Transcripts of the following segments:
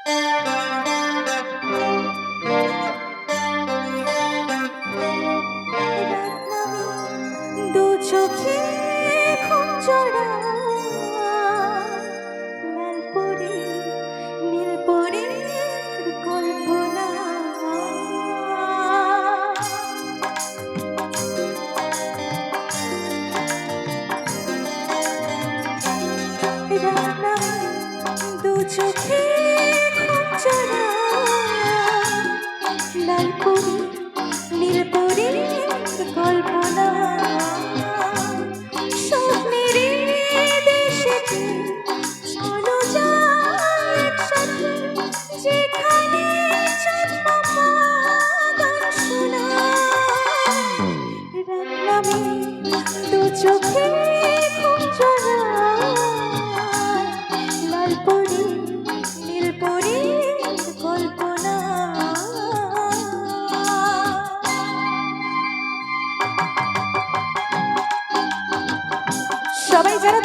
দু চোখে খুব জড়া। লালপুরে নীলপুরে কল্পনা। রানা দু চোখে kurang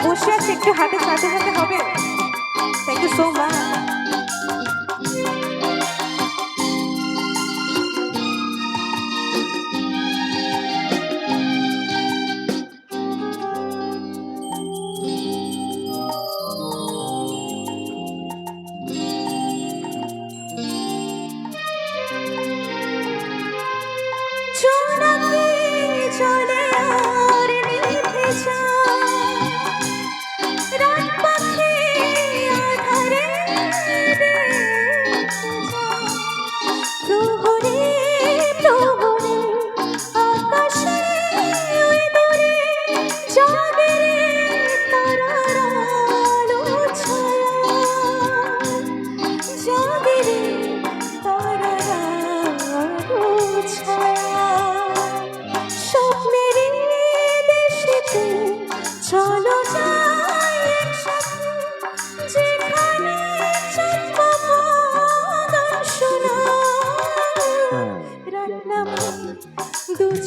বসে আছে একটু হাতে সাথে সাথে হবে। থ্যাংক ইউ সো মাচ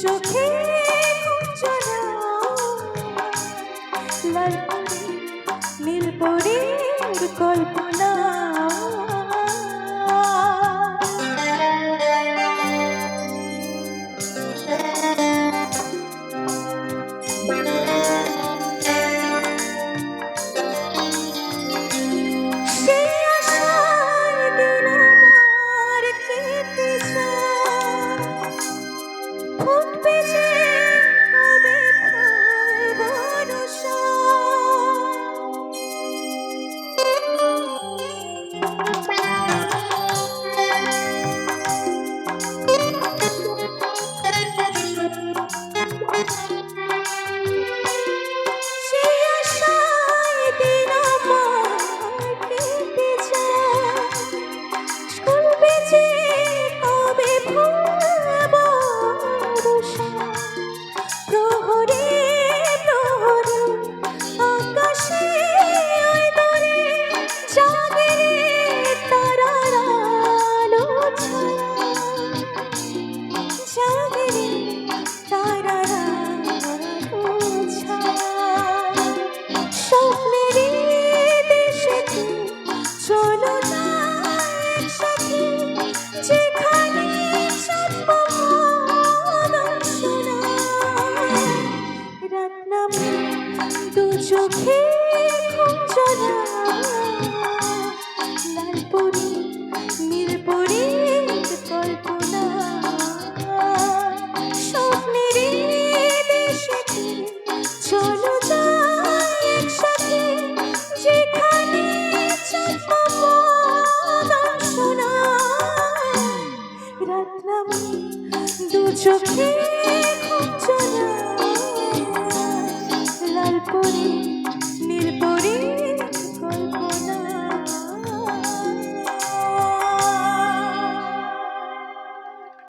চোখে নীলপুরীর গল্প। চোখে লাল করে